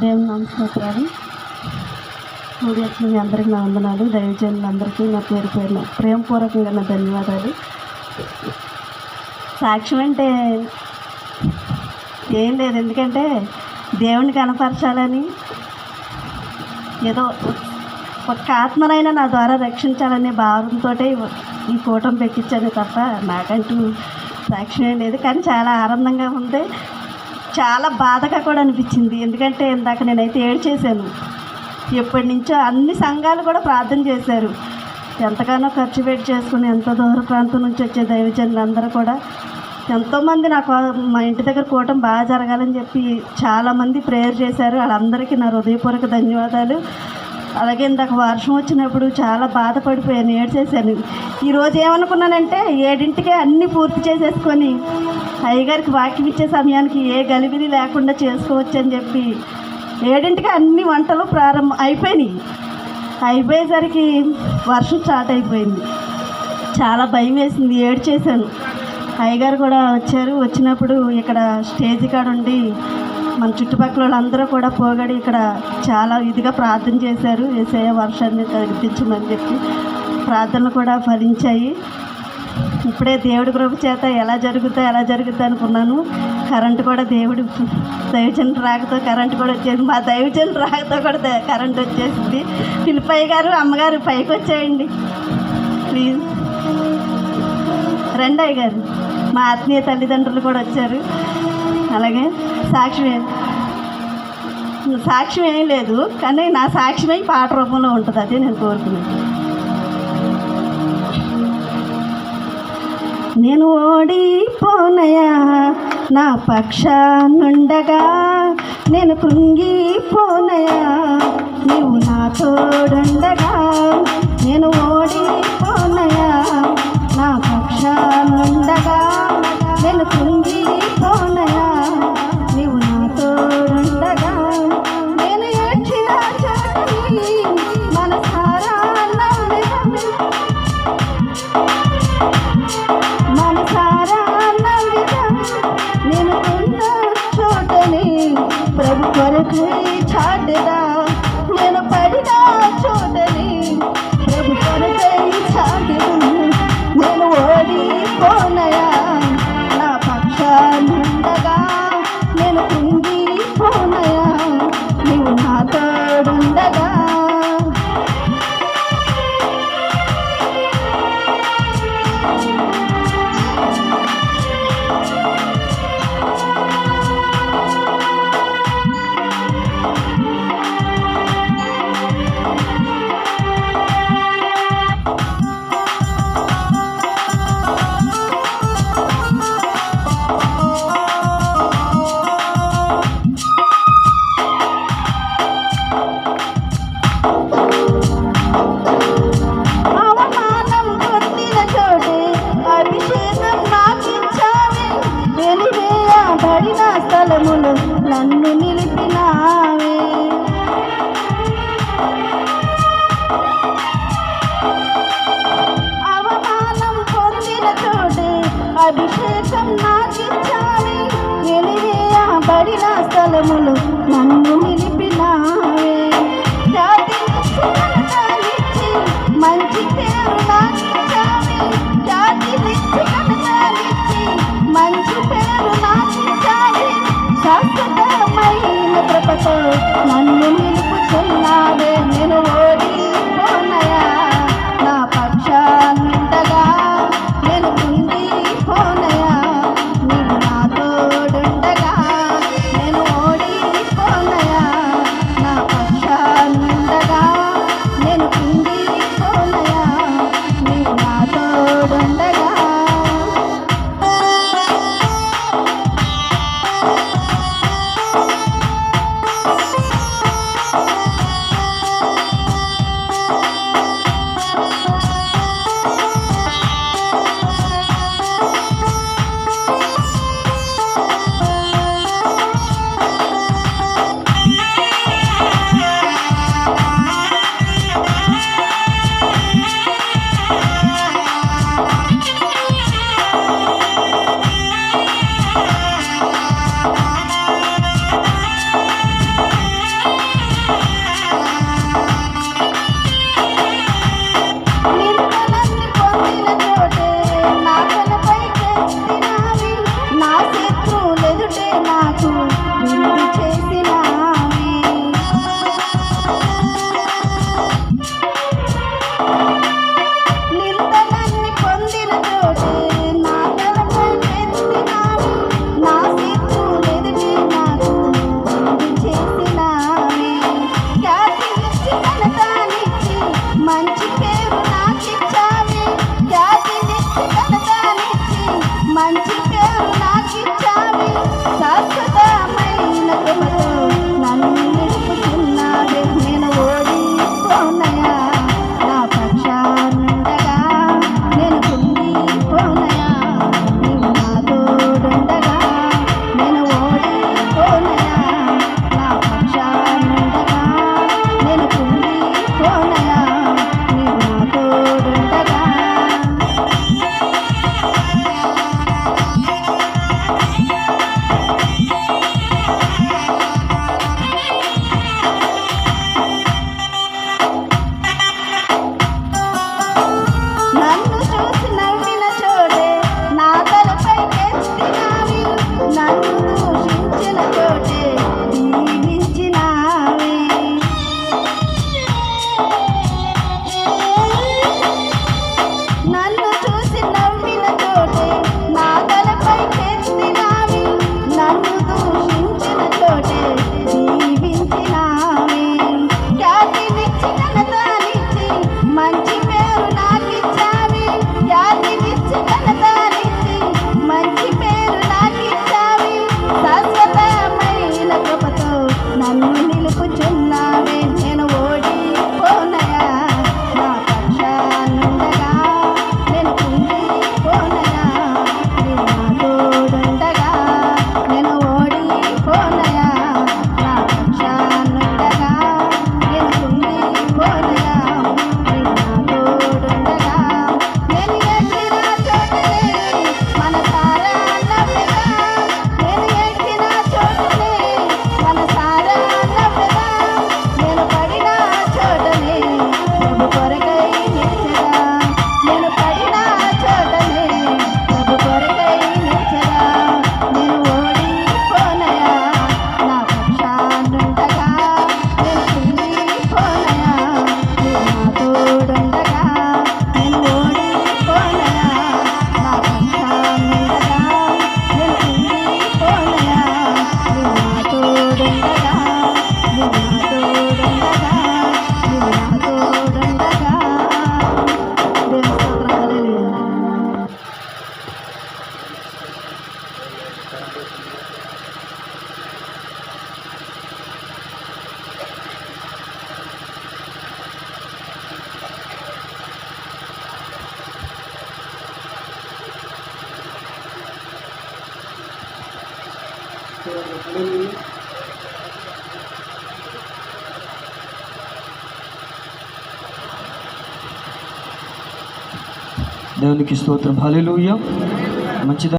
దేవుని నమస్కారాలు మూడు వచ్చిన మీ అందరికీ నా వందనాలు. దైవజనులందరికీ నా పేరు పేరున ప్రేమపూర్వకంగా నా ధన్యవాదాలు. సాక్ష్యం అంటే ఏం లేదు. ఎందుకంటే దేవుని కనపరచాలని ఏదో ఒక్క ఆత్మనైనా నా ద్వారా రక్షించాలనే భావంతో ఈ కూటమి పెట్టించాను తప్ప నాకంటూ సాక్ష్యం ఏం లేదు. కానీ చాలా ఆనందంగా ఉంది. చాలా బాధగా కూడా అనిపించింది. ఎందుకంటే ఇందాక నేనైతే ఏడు చేశాను ఎప్పటి నుంచో అన్ని సంఘాలు కూడా ప్రార్థన చేశారు. ఎంతగానో ఖర్చు పెట్టి చేసుకుని ఎంతో దూర ప్రాంతం నుంచి వచ్చే దైవజనులు అందరూ కూడా ఎంతోమంది నాకు మా ఇంటి దగ్గర కూటం బాగా జరగాలని చెప్పి చాలామంది ప్రేయర్ చేశారు. వాళ్ళందరికీ నా హృదయపూర్వక ధన్యవాదాలు. అలాగే ఇందాక వర్షం వచ్చినప్పుడు చాలా బాధపడిపోయాను ఏడ్చేసాను ఈరోజు ఏమనుకున్నానంటే ఏడింటికే అన్నీ పూర్తి చేసేసుకొని అయ్యగారికి వాక్యం ఇచ్చే సమయానికి ఏ గలిబిలి లేకుండా చేసుకోవచ్చు అని చెప్పి ఏడింటికి అన్ని వంటలు ప్రారంభం అయిపోయినాయి. అయిపోయేసరికి వర్షం స్టార్ట్ అయిపోయింది. చాలా భయం వేసింది ఏడ్చేసాను అయ్యగారు కూడా వచ్చారు. వచ్చినప్పుడు ఇక్కడ స్టేజ్ కాడ ఉండి మన చుట్టుపక్కల వాళ్ళందరూ కూడా పోగడి ఇక్కడ చాలా ఇదిగా ప్రార్థన చేశారు. ఏసయ్య వర్షాన్ని తగ్గించమని చెప్పి ప్రార్థనలు కూడా ఫలించాయి. ఇప్పుడే దేవుడి కృప చేత ఎలా జరుగుతా ఎలా జరుగుతా అనుకున్నాను. కరెంటు కూడా దేవుడి దైవజన్ రాకతో కరెంటు కూడా వచ్చేసింది. మా దైవజన్ రాకతో కూడా కరెంట్ వచ్చేసింది. పిలిపయ్య గారు అమ్మగారు పైకి వచ్చేయండి. ప్లీజ్. రెండయ్య గారు మా ఆత్మీయ తల్లిదండ్రులు కూడా వచ్చారు. అలాగే సాక్ష్యం సాక్ష్యం ఏం లేదు కానీ నా సాక్ష్యమే పాట రూపంలో ఉంటుంది అదే నేను కోరుకున్నాను నేను ఓడిపోనయా? నా పక్షానుండగా నేను కృంగిపోనయా? నీవు నా తోడుండగా నేను కాలములు నన్ను నిలిపినావే. అవమానం పొందిన చోటే అభిషేకం నాకిచ్చాలి వెలివేయబడిన స్థలములు నన్ను నిలిపినావే. ಪಟ ನನ್ನ I'm దేవునికి స్తోత్రం హల్లెలూయా మంచిదా